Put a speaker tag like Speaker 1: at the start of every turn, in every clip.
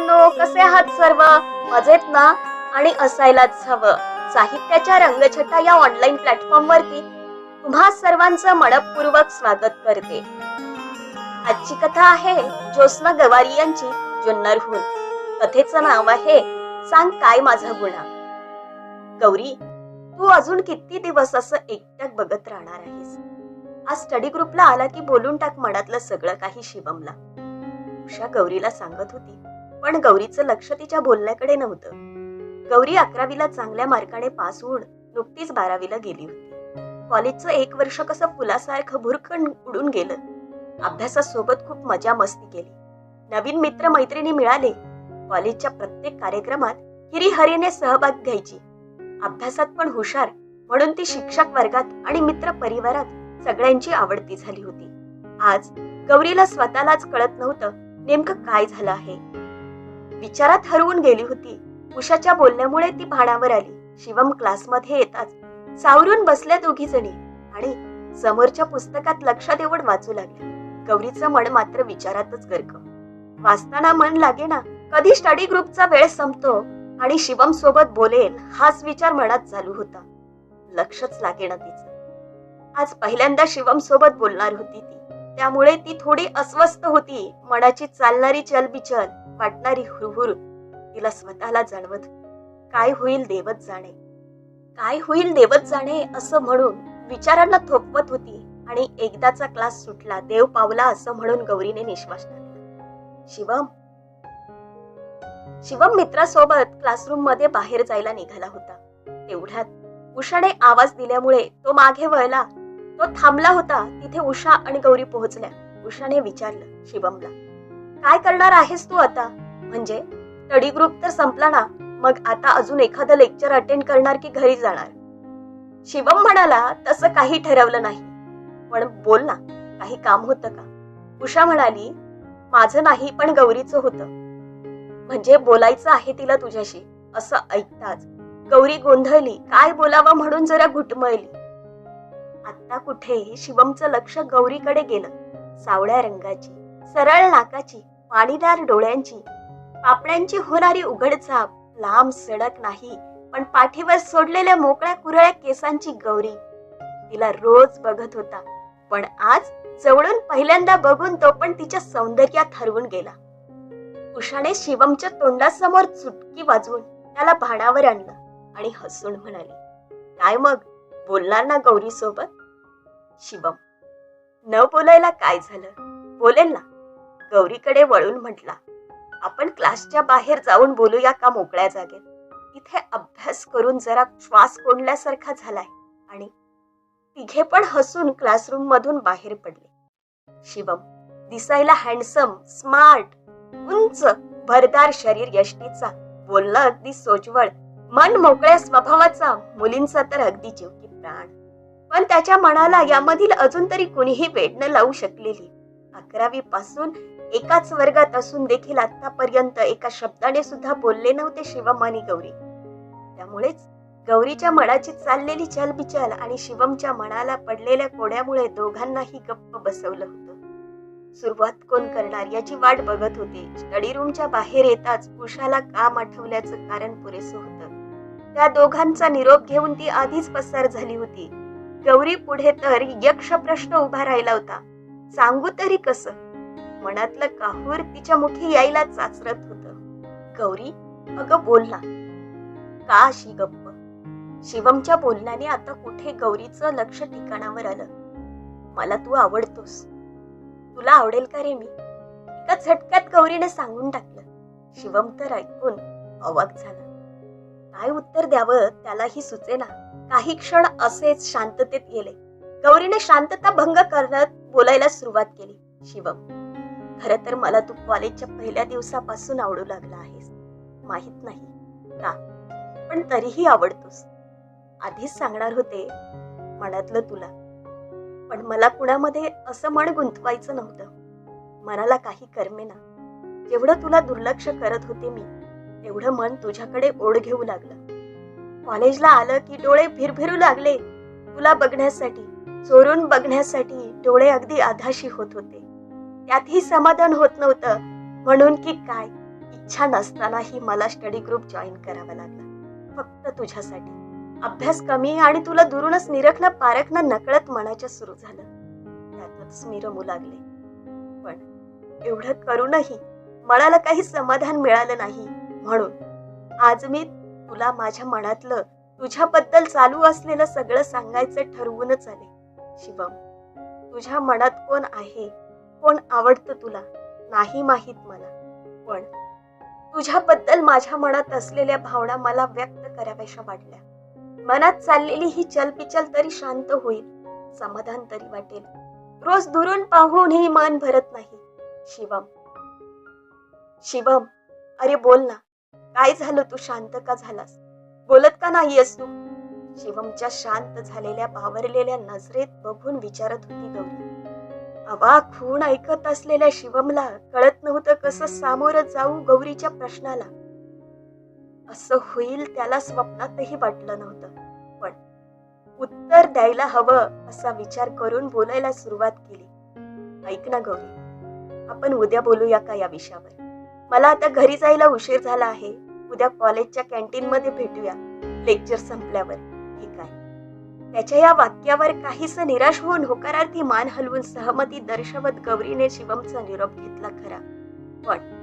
Speaker 1: मित्रांनो कसे आहात सर्व? मजेत ना? आणि असायलाच हवं. साहित्याच्या रंगछटा या ऑनलाईन प्लॅटफॉर्म वरती तुम्हा सर्वांचं मनपूर्वक स्वागत करते. आजची कथा आहे ज्योत्स्ना गवारी यांची जुन्नरहून. कथेचं नाव आहे सांग काय माझा गुन्हा गौरी तू अजून किती दिवस असं एकट्याक बघत राहणार आहेस? आज स्टडी ग्रुपला आला की बोलून टाक मनातलं सगळं काही शिवमला. उषा गौरीला सांगत होती पण गौरीचं लक्ष तिच्या बोलण्याकडे नव्हतं. गौरी अकरावीला चांगल्या मार्काने पास होऊन नुकतीच बारावीला गेली होती. कॉलेजचं एक वर्ष कसं फुलासारखं भुरकण उडून गेलं. अभ्यासासोबत खूप मजा मस्ती केली. नवीन मित्र मैत्रिणी मिळाले. कॉलेजच्या प्रत्येक कार्यक्रमात हिरीहरीने सहभाग घ्यायची. अभ्यासात पण हुशार म्हणून ती शिक्षक वर्गात आणि मित्र परिवारात सगळ्यांची आवडती झाली होती. आज गौरीला स्वतःलाच कळत नव्हतं नेमकं काय झालं आहे. विचारात हरवून गेली होती. उषाच्या बोलण्यामुळे ती भाणावर आली. शिवम क्लासमध्ये येताच सावरून बसल्या दोघी जणी आणि समोरच्या पुस्तकात लक्ष देऊन वाचू लागल्या गौरीचं मन मात्र विचारातच गर्क. वाचताना मन लागे ना कधी स्टडी ग्रुपचा वेळ संपतो आणि शिवम सोबत बोलेल हाच विचार मनात चालू होता. लक्षच लागेना तिचं. आज पहिल्यांदा शिवम सोबत बोलणार होती ती. त्यामुळे ती थोडी अस्वस्थ होती. मनाची चालणारी चलबिचल वाटणारी हुरहुर तिला स्वतःला जाणवत काय होईल देवत जाणे? काय होईल देवत जाणे? असं म्हणून विचारांना थोपवत होती आणि एकदाचा क्लास सुटला देव पावला असं म्हणून गौरीने निश्वास टाकला. शिवम शिवम मित्रासोबत क्लासरूममध्ये बाहेर जायला निघाला होता. तेवढ्यात उषाने आवाज दिल्यामुळे तो मागे वळला. तो थांबला होता. तिथे उषा आणि गौरी पोहोचल्या. उषाने विचारलं शिवमला काय करणार आहेस तू आता? म्हणजे? स्टडी ग्रुप तर संपला ना. मग आता अजून एखादं लेक्चर अटेंड करणार की घरी जाणार? शिवम म्हणाला तसं काही ठरवलं नाही. पण बोल ना काही काम होतं का? उषा म्हणाली माझं नाही पण गौरीचं होतं. म्हणजे बोलायचं आहे तिला तुझ्याशी? असं ऐकताच गौरी गोंधळली. काय बोलावं म्हणून जरा घुटमळली. आता कुठे शिवमचं लक्ष गौरीकडे गेलं. सावळ्या रंगाची सरळ नाकाची पाणीदार डोळ्यांची पापण्यांची होणारी उघडझाप लांब सडक नाही पण पाठीवर सोडलेल्या मोकळ्या कुरळ्या केसांची गौरी. तिला रोज बघत होता पण आज जवळून पहिल्यांदा बघून तो पण तिच्या सौंदर्यात हरवून गेला. उषाने शिवमच्या तोंडासमोर चुटकी वाजवून त्याला भाणावर आणलं आणि हसून म्हणाली काय मग? बोलणार ना गौरी सोबत शिवम न बोलायला काय झालं? बोलेल ना. गौरीकडे वळून म्हटला आपण क्लासच्या बाहेर जाऊन बोलूया का मोकळ्या जागेत? इथे अभ्यास करून जरा श्वास कोंडल्यासारखा झालाय. आणि तिघे पण हसून क्लासरूम मधून बाहेर पडले. शिवम दिसायला हँडसम स्मार्ट उंच भरदार शरीर यष्टीचा बोलणं अगदी सोजवळ मन मोकळ्या स्वभावाचा मुलींचा तर अगदी जीवकी प्राण. पण त्याच्या मनाला यामधील अजून तरी कुणीही वेड लावू शकलेली. अकरावी पासून एकाच वर्गात असून देखील आतापर्यंत एका शब्दाने सुद्धा बोलले नव्हते शिवम आणि गौरी. त्यामुळेच गौरीच्या मनाची चाललेली चलबिचल आणि शिवमच्या मनाला पडलेल्या कोड्यामुळे दोघांनाही गप्प बसवलं होतं. सुरुवात कोण करणार याची वाट बघत होते. स्टडी रूमच्या बाहेर येताच उषाला काम आठवल्याचं कारण पुरेसं होतं. त्या दोघांचा निरोप घेऊन ती आधीच पसार झाली होती. गौरी पुढे तर यक्ष प्रश्न उभा राहिला होता. सांगू तरी कसं? मनातलं काहूर तिच्या मुखी यायला चाचरत होत. गौरी अगं बोल ना. का अशी गप्प? शिवमच्या बोलण्याने आता कुठे गौरीचं लक्ष ठिकाणावर आलं? मला तू आवडतोस. तुला आवडेल का रे मी? एका झटक्यात गौरीने सांगून टाकलं. शिवम तर ऐकून अवाक झाला. काय उत्तर द्यावं त्यालाही सुचेना. काही क्षण असेच शांततेत गेले. गौरीने शांतता भंग करत बोलायला सुरुवात केली. शिवम खर तर मला तू कॉलेजच्या पहिल्या दिवसापासून आवडू लागला आहेस. माहीत नाही. का? पण तरीही आवडतोस. आधीच सांगणार होते. मनातलं तुला. पण मला कुणामध्ये असं मन गुंतवायचं नव्हतं. मनाला काही करमेना जेवढं तुला दुर्लक्ष करत होते मी तेवढं मन तुझ्याकडे ओढ घेऊ लागलं. कॉलेजला आलं की डोळे भिरभिरू लागले. तुला बघण्यासाठी चोरून बघण्यासाठी डोळे अगदी आधाशी होत होते. त्यातही समाधान होत नव्हतं. म्हणून की काय? इच्छा नसतानाही मला स्टडी ग्रुप जॉईन करावा लागला. फक्त तुझ्यासाठी. अभ्यास कमी आणि तुला दुरूनच निरखणं पारखणं नकळत मनाच्या सुरू झालं. त्यातच मी रमू लागले. पण एवढं करूनही मनाला काही समाधान मिळालं नाही. म्हणून आज मी तुला माझ्या मनातलं तुझ्याबद्दल चालू असलेलं सगळं सांगायचं ठरवूनच आले. शिवम तुझ्या मनात कोण आहे? कोण आवडतं तुला? नाही माहीत मला. पण तुझ्याबद्दल माझ्या मनात असलेल्या भावना मला व्यक्त कराव्याशा वाटल्या. मनात चाललेली ही चलपिचल तरी शांत होईल. समाधान तरी वाटेल. रोज दुरून पाहूनही मान भरत नाही. शिवम. शिवम अरे बोल ना. काय झालं? तू शांत का झालास? बोलत का नाहीयेस तू? शिवमच्या शांत झालेल्या बावरलेल्या नजरेत बघून विचारत होती गौरी. अवाक होऊन ऐकत असलेल्या शिवमला कळत नव्हतं कसं सामोरं जाऊ गौरीच्या प्रश्नाला. असं होईल त्याला स्वप्नातही वाटलं नव्हतं पण उत्तर द्यायला हवं असा विचार करून बोलायला सुरुवात केली. ऐक ना गौरी आपण उद्या बोलूया का या विषयावर? मला आता घरी जायला उशीर झाला आहे. उद्या कॉलेजच्या कॅन्टीन मध्ये भेटूया. लेक्चर संपल्यावर. त्याच्या या वाक्यावर काहीस निराश होऊन होकारार्थी मान हलवून सहमती दर्शवत गौरीने शिवमचा निरोप घेतला खरा. पण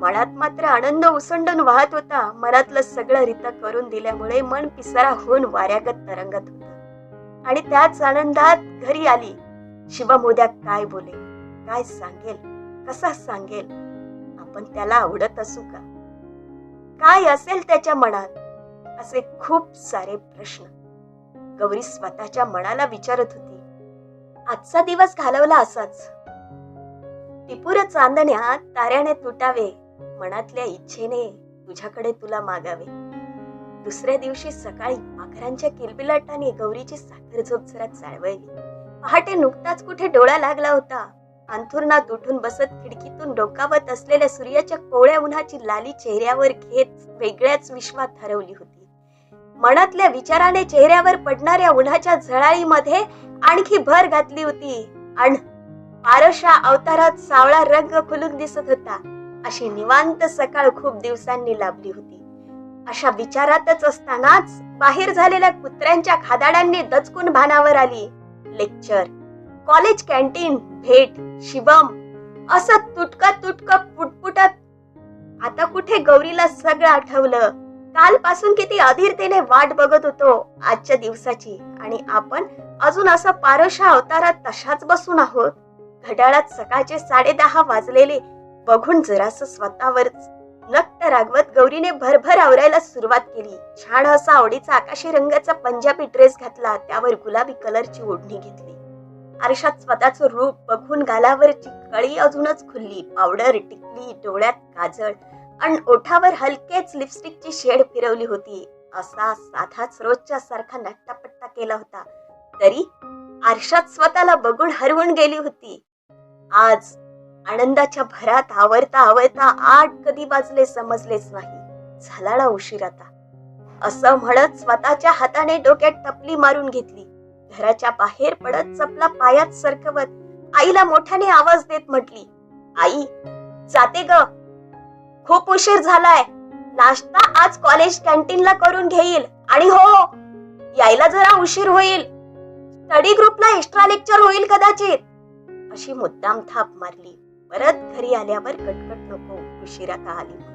Speaker 1: मनात मात्र आनंद उसंडून वाहत होता. मनातलं सगळं रीत करून दिल्यामुळे मन पिसरा होऊन वाऱ्यागत तरंगत होत. आणि त्याच आनंदात घरी आली. शिवम उद्या काय बोले? काय सांगेल? कसा सांगेल? आपण त्याला आवडत असू का? काय असेल त्याच्या मनात? असे खूप सारे प्रश्न. गौरी स्वतःच्या मनाला विचारत होती. आजचा दिवस घालवला असाच. टिपूर चांदण्या ताऱ्याने तुटावे मनातल्या इच्छेने तुझ्याकडे तुला मागावे. दुसऱ्या दिवशी सकाळी पाखरांच्या किलबिलाटाने गौरीची साखर झोप जरा चाळवळली पहाटे नुकताच कुठे डोळा लागला होता. अंथुरणात उठून बसत खिडकीतून डोकावत असलेल्या सूर्याच्या कोवळ्या उन्हाची लाली चेहऱ्यावर घेत वेगळ्याच विश्वात हरवली होती. मनातल्या विचाराने चेहऱ्यावर पडणाऱ्या उन्हाच्या झळाळीमध्ये आणखी भर घातली होती. आणि पारशा अवतारात सावळा रंग खुलून दिसत होता. अशी निवांत सकाळ खूप दिवसांनी लाभली होती. अशा विचारातच असतानाच बाहेर झालेल्या कुत्र्यांच्या खादाडांनी दचकून भानावर आली. लेक्चर कॉलेज कॅन्टीन भेट शिवम असं तुटका तुटका पुटपुटत आता कुठे गौरीला सगळं आठवलं. कालपासून किती अधीरतेने वाट बघत होतो आजच्या दिवसाची. आणि आपण अजून असं पारशा अवतारात तशाच बसून आहोत. घड्याळात सकाळचे साडे दहा वाजलेले बघून जरास स्वतःवर नक्त रागवत गौरीने भरभर आवरायला सुरुवात केली. छान असा आवडीचा आकाशी रंगाचा पंजाबी ड्रेस घातला त्यावर गुलाबी कलरची ओढणी घेतली. आरशात स्वतःचं रूप बघून गालावरची कळी अजूनच खुलली. पावडर टिकली डोळ्यात काजळ आणि ओठावर हलकेच लिपस्टिकची शेड फिरवली होती. असा साधाच रोजच्या सारखा नट्टापट्टा केला होता. तरी आरशात स्वतःला बघून हरवून गेली होती. आज आनंदाच्या भरात आवरता आवरता आठ कधी वाजले समजलेच नाही. झालाडा उशीर आता. असं म्हणत स्वतःच्या हाताने डोक्यात टपली मारून घेतली. घराच्या बाहेर पडत चपला पायात सरकवत आईला मोठ्याने आवाज देत म्हटली आई जाते ग. खूप उशीर झालाय. नाश्ता आज कॉलेज कॅन्टीनला करून घेईल. आणि हो यायला जरा उशीर होईल. स्टडी ग्रुपला एक्स्ट्रा लेक्चर होईल कदाचित. अशी मुद्दाम थाप मारली. परत घरी आल्यावर कटकट नको उशिरा का आली म्हणून.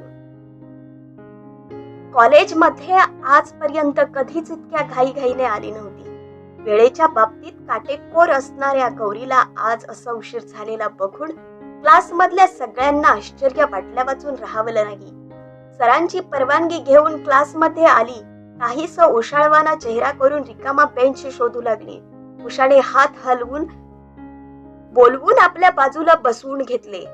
Speaker 1: कॉलेजमध्ये आजपर्यंत कधीच इतक्या घाईघाईने आली नव्हती. वेळेच्या बाबतीत काटेकोर असणाऱ्या गौरीला आज असं उशीर झालेला बघून क्लासमधल्या सगळ्यांना आश्चर्य वाटल्या वाचून राहावलं नाही. सरांची परवानगी घेऊन क्लासमध्ये आली काहीस ओशाळवाना चेहरा करून रिकामा बेंच शोधू लागली. उषाने हात हलवून बोलवून आपल्या बाजूला बसवून घेतले.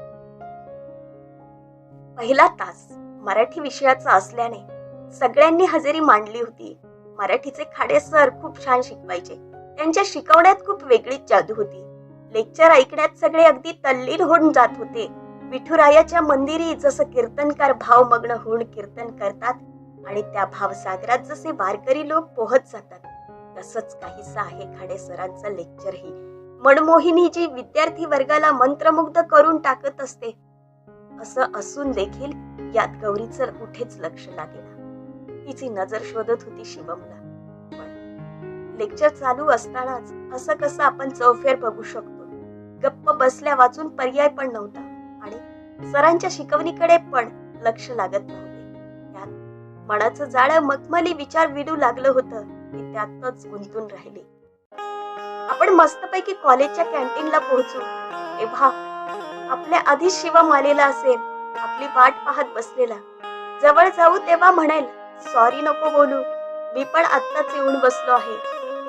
Speaker 1: पहिला तास मराठी विषयाचा असल्याने सगळ्यांनी हजेरी मांडली होती. मराठीचे खाडे सर खूप छान शिकवायचे. त्यांच्या शिकवण्यात खूप वेगळीच जादू होती. लेक्चर ऐकण्यात सगळे अगदी तल्लीन होऊन जात होते. विठुरायाच्या मंदिरी जसं कीर्तनकार भावमग्न होऊन कीर्तन करतात आणि त्या भावसागरात जसे वारकरी लोक पोहत जातात तसंच काहीसं आहे खाडे सरांचं लेक्चरही. मनमोहिनी जी विद्यार्थी वर्गाला मंत्रमुग्ध करून टाकत असते असं असून देखील यात गौरीचं कुठेच लक्ष लागेना. तिची नजर शोधत होती शिवमला. लेक्चर चालू असतानाच असं कसं आपण चौफेर बघू शकतो? गप्प बसल्या वाचून पर्याय पण नव्हता. आणि सरांच्या शिकवणीकडे पण लक्ष लागत नव्हते. त्यात मनाचं जाळं मखमली विचार विडू लागलं होतं मी त्यातच गुंतून राहिले. आपण मस्तपैकी कॉलेजच्या कॅन्टीनला पोहोचू. तेव्हा आपल्या आधीच शिवम आलेला असेल आपली वाट पाहत बसलेला. जवळ जाऊ तेव्हा म्हणेल सॉरी नको बोलू. मी पण आत्ताच येऊन बसलो आहे.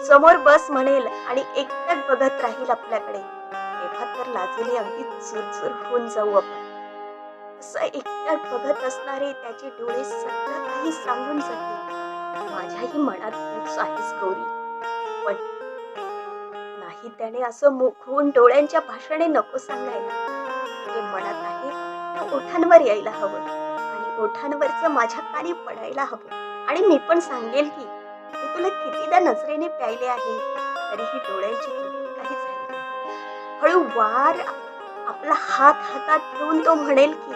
Speaker 1: समोर बस म्हणेल आणि एकटक बघत राहील आपल्याकडे. तेव्हा तर लाजेने अगदी चुरचुर होऊन जाऊ आपण. असं एकट्यात बघत असणारे त्याचे डोळे सगळं काही सांगून जातील. माझ्याही मनात तूच आहेस गौरी. पण नाही त्याने असं मुख होऊन डोळ्यांच्या भाषणे नको सांगायला. जे मनात आहे ओठांवर यायला हवं. आणि ओठांवरचं माझ्या कानी पडायला हवं. आणि मी पण सांगेल की मी तुला कितीदा नजरेने प्यायले आहे तरीही डोळ्यांची नाही. वार आपला हात हातात ठेवून तो म्हणेल की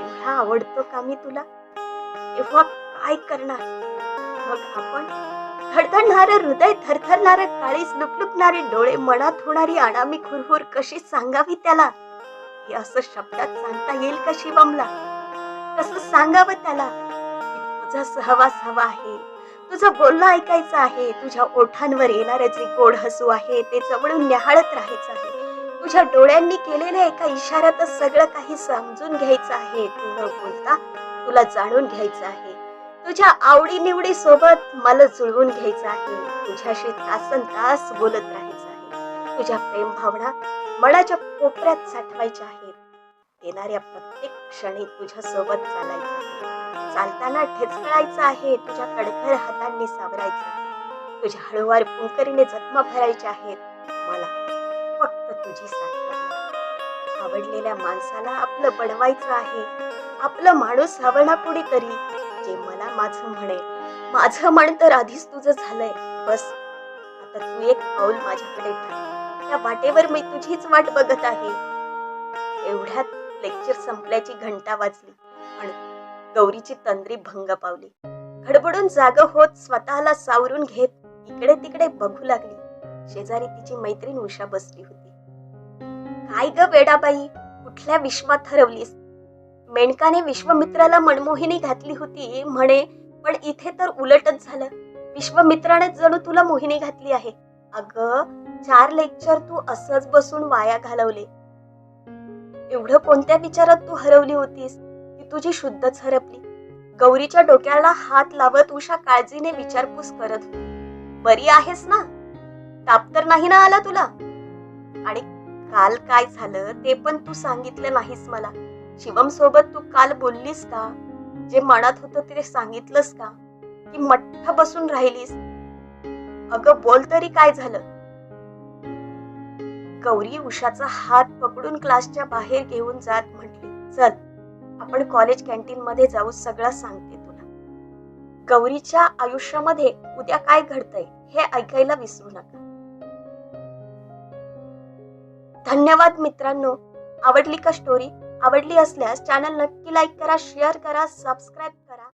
Speaker 1: एवढा आवडतो का मी तुला? तेव्हा काय करणार? मग आपण धडधडणारे हृदय थरथरणारे काळीस लुकलुकणारे डोळे मनात होणारी अनामी खुरहुर कशी सांगावी त्याला? हे असं शब्दात सांगता येईल का शिवमला? कसं सांगावं त्याला? तुझा सहवास हवा आहे तुझं बोलणं ऐकायचं आहे तुझ्या ओठांवर येणारं जे गोड हसू आहे ते जवळून न्याहाळत राहायचं आहे. तुझ्या डोळ्यांनी केलेल्या एका इशाऱ्यातच सगळं काही समजून घ्यायचं आहे. तू न बोलता तुला जाणून घ्यायचं आहे. तुझ्या आवडी निवडी सोबत मला जुळवून घ्यायचं आहे. तुझ्याशी तासन तास बोलत राहायचं आहे. तुझ्या प्रेम भावना मनाच्या कोपऱ्यात साठवायच्या आहेत. येणाऱ्या प्रत्येक क्षणी तुझ्या सोबत चालायचं आहे. चालताना ठेचकळायचं आहे. तुझ्या कडखर हातांनी सावरायचं आहे. तुझ्या हळूवार पुंकरीने जखमा भरायच्या आहेत. मला फक्त तुझी साथ आवडलेल्या माणसाला आपलं बनवायचं आहे. आपलं माणूस हवं ना तरी जे मला माझं म्हणेल माझं म्हण तर आधीच तुझं झालंय. बस. आता तू एक पाऊल माझ्याकडे त्या वाटेवर मी तुझीच वाट बघत आहे. एवढ्यात लेक्चर संपल्याची घंटा वाजली. आणि गौरीची तंद्री भंग पावली. खडबडून जाग होत स्वतःला सावरून घेत. इकडे तिकडे बघू लागली. शेजारी तिची मैत्रीण उषा बसली होती. काय ग बेडाबाई कुठल्या विश्वात हरवलीस? मेणकाने विश्वमित्राला मनमोहिनी घातली होती म्हणे पण इथे तर उलटच झालं. विश्वमित्राने जणू तुला मोहिनी घातली आहे. अग चार लेक्चर तू असंच बसून वाया घालवले. एवढं कोणत्या विचारात तू हरवली होतीस? की तुझी शुद्धच हरपली. गौरीच्या डोक्याला हात लावत उषा काळजीने विचारपूस करत होती. बरी आहेस ना? ताप तर नाही ना आला तुला? आणि काल काय झालं ते पण तू सांगितलं नाहीस मला. शिवम सोबत तू काल बोललीस का? जे मनात होतं ते सांगितलंस का? की मठ्ठ बसून राहिलीस? अगं बोल तरी काय झालं? गौरी उषाचा हात पकडून क्लासच्या बाहेर घेऊन जात म्हटली चल आपण कॉलेज कॅन्टीन मध्ये जाऊ सगळं सांगते तुला. गौरीच्या आयुष्यामध्ये उद्या काय घडतंय हे ऐकायला विसरू नका. धन्यवाद मित्रांनो. आवडली का स्टोरी आवडली असल्यास चॅनल नक्की लाईक करा शेअर करा सबस्क्राईब करा.